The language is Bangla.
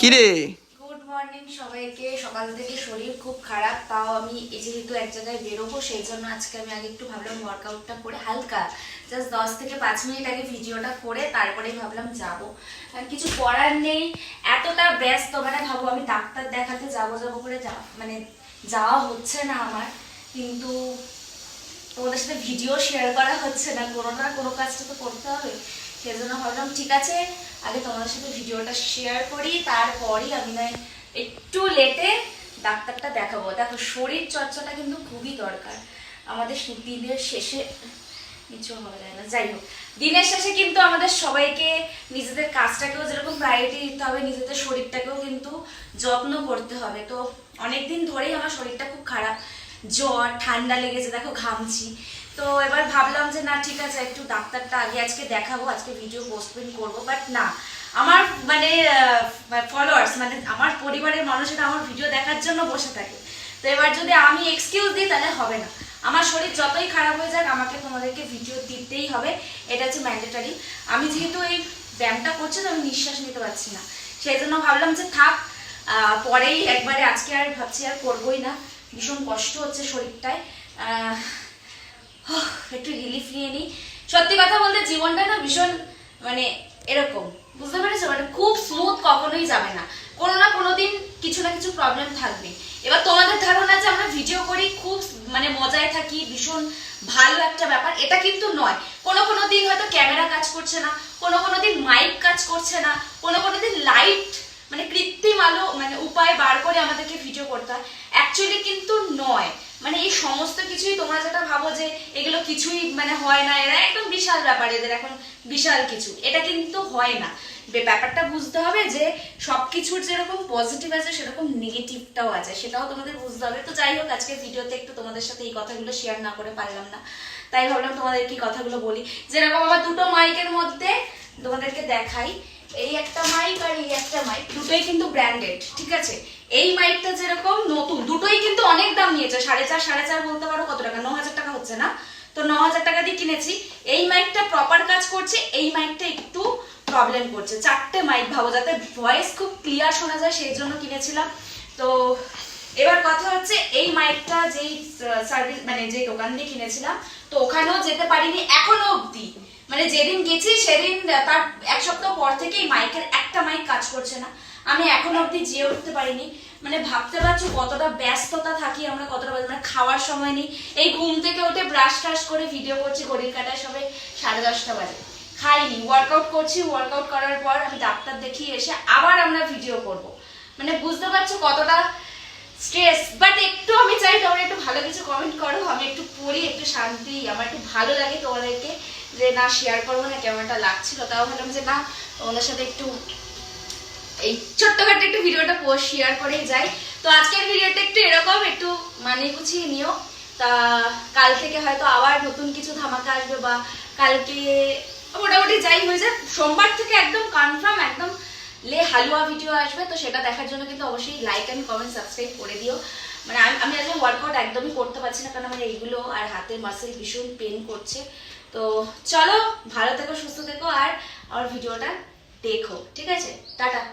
কিরে? গুড মর্নিং সবাইকে। সকাল থেকে শরীর খুব খারাপ, তাও আমি যেহেতু এক জায়গায় বেরোবো, সেই জন্য আজকে আমি আগে একটু ভাবলাম ওয়ার্কআউটটা করে হালকা জাস্ট দশ থেকে পাঁচ মিনিট আগে ভিডিওটা করে তারপরেই ভাবলাম যাব। কিছু করার নেই, এতটা ব্যস্ত মানে ভাবো আমি ডাক্তার দেখাতে যাব যাব করে যা মানে যাওয়া হচ্ছে না আমার, কিন্তু তোমাদের সাথে ভিডিও শেয়ার করা হচ্ছে না, কোনো না কোনো কাজটা তো করতে হবে। সেই জন্য ভাবলাম, ঠিক আছে, আগে তোমাদের সাথে ভিডিওটা শেয়ার করি, তারপরই আমি নয় একটু লেটে ডাক্তারটা দেখাবো। দেখো, শরীর চর্চাটা কিন্তু খুবই দরকার। আমাদের দিনের শেষে কিছু হবে না, যাই হোক। দিনের শেষে কিন্তু আমাদের সবাইকে, নিজেদের কাজটাকেও যেরকম প্রায়োরিটি দিতে হবে, নিজেদের শরীরটাকেও কিন্তু যত্ন করতে হবে। তো অনেকদিন ধরেই আমার শরীরটা খুব খারাপ। জ্বর, ঠান্ডা লেগেছে, দেখো ঘামছি। তো এবার ভাবলাম যে না, ঠিক আছে, একটু ডাক্তারটা আগে আজকে দেখাবো, আজকে ভিডিও পোস্টপোন করব। বাট না, আমার মানে ফলোয়ার্স মানে আমার পরিবারের মানুষেরা আমার ভিডিও দেখার জন্য বসে থাকে। তো এবার যদি আমি এক্সকিউজ দিই, তাহলে হবে না। আমার শরীর যতই খারাপ হয়ে যাক, আমাকে তোমাদেরকে ভিডিও দিতেই হবে। এটা হচ্ছে ম্যান্ডেটারি আমি যেহেতু এই ব্যায়ামটা করছি, তো আমি নিঃশ্বাস নিতে পারছি না। সেই জন্য ভাবলাম যে থাক পরেই একবারে আজকে আর ভাবছি আর করবোই না। ভীষণ কষ্ট হচ্ছে শরীরটায়। একটু রিলিফ নিয়ে নিই। সত্যি কথা বলতে জীবনটা না ভীষণ মানে এরকম, বুঝতে পেরেছ? মানে খুব স্মুথ কখনোই যাবে না। কোনো না কোনো দিন কিছু না কিছু প্রবলেম থাকবে এবার তোমাদের ধারণা যে আমরা ভিডিও করি, খুব মানে মজায় থাকি, ভীষণ ভালো একটা ব্যাপার, এটা কিন্তু নয়। কোনো কোনো দিন হয়তো ক্যামেরা কাজ করছে না, কোনো কোনো দিন মাইক কাজ করছে না, কোনো কোনো দিন লাইট মানে কৃত্রিম আলো মানে উপায় বার করে আমাদেরকে ভিডিও করতে হয়। অ্যাকচুয়ালি কিন্তু নয়। মানে এই সমস্ত কিছুই তোমরা যেটা ভাবো যে এগুলো কিছুই মানে হয় না, এরা একদম বিশাল ব্যাপার, এদের এখন বিশাল কিছু। এটা কিন্তু হয় না। ব্যাপারটা বুঝতে হবে যে সব কিছুর যেরকম পজিটিভ আছে, সেরকম নেগেটিভটাও আছে। সেটাও তোমাদের বুঝতে হবে। তো যাই হোক আজকে ভিডিওতে একটু তোমাদের সাথে এই কথাগুলো শেয়ার না করে পারলাম না। তাই ভাবলাম তোমাদের কি কথাগুলো বলি। যেরকম আমার দুটো মাইকের মধ্যে তোমাদেরকে দেখাই। এই একটা মাইক আর এই একটা মাইক দুটোই কিন্তু ব্র্যান্ডেড ঠিক আছে? এই মাইকটা যেরকম নতুন, দুটোই কিন্তু অনেক দাম নিয়েছে, সাড়ে চার সাড়ে চার বলতে পারো, কত টাকা? ন হাজার টাকা হচ্ছে না? তো ন হাজার টাকা দিয়ে কিনেছি। এই মাইকটা প্রপার কাজ করছে, এই মাইকটা একটু প্রবলেম করছে। চারটে মাইক ভাবো, যাতে ভয়েস খুব ক্লিয়ার শোনা যায়, সেই জন্য কিনেছিলাম। তো এবার কথা হচ্ছে এই মাইকটা যেই সার্ভিস মানে যে দোকান দিয়ে কিনেছিলাম, তো ওখানেও যেতে পারিনি এখনও অবধি। মানে যেদিন গেছি সেদিন তার এক সপ্তাহ পর থেকে এই মাইকের একটা মাইক কাজ করছে না। আমি এখনও অবধি যেয়ে উঠতে পারিনি। মানে ভাবতে পারছ কতটা ব্যস্ততা থাকি আমরা, কতটা মানে খাওয়ার সময় নেই। এই ঘুম থেকে উঠে ব্রাশ ট্রাশ করে ভিডিও করছি, ঘড়ির কাটায় সবে সাড়ে দশটা বাজে। খাইনি ওয়ার্কআউট করছি ওয়ার্কআউট করার পর আমি ডাক্তার দেখিয়ে এসে আবার আমরা ভিডিও করব। মানে বুঝতে পারছ কতটা স্ট্রেস বাট একটু আমি চাই তোমরা একটু ভালো কিছু কমেন্ট করো, আমি একটু পড়ি, একটু শান্তি আমার একটু ভালো লাগে তোমাদেরকে যে না শেয়ার করব, না কেমনটা লাগছিল, তাও ভাবলাম যে না, তোমাদের সাথে একটু এই ছোট্টখাটো একটু ভিডিওটা শেয়ার করেই যাই। তো আজকের ভিডিওটা একটু এরকম, একটু মানে গুছিয়ে নিও। তা কাল থেকে হয়তো আবার নতুন কিছু ধামাকা আসবে বা কালকে মোটামুটি যাই হয়ে যায় সোমবার থেকে একদম কনফার্ম একদম লে হালুয়া ভিডিও আসবে, তো সেটা দেখার জন্য কিন্তু অবশ্যই লাইক অ্যান্ড কমেন্ট সাবস্ক্রাইব করে দিও। মানে আমি- আজকে ওয়ার্কআউট একদমই করতে পারছি না, কারণ আমার এইগুলো আর হাতের মাসেল ভীষণ পেন করছে। তো চলো, ভালো থেকো, সুস্থ থেকো, আর আমার ভিডিওটা দেখো, ঠিক আছে? টাটা।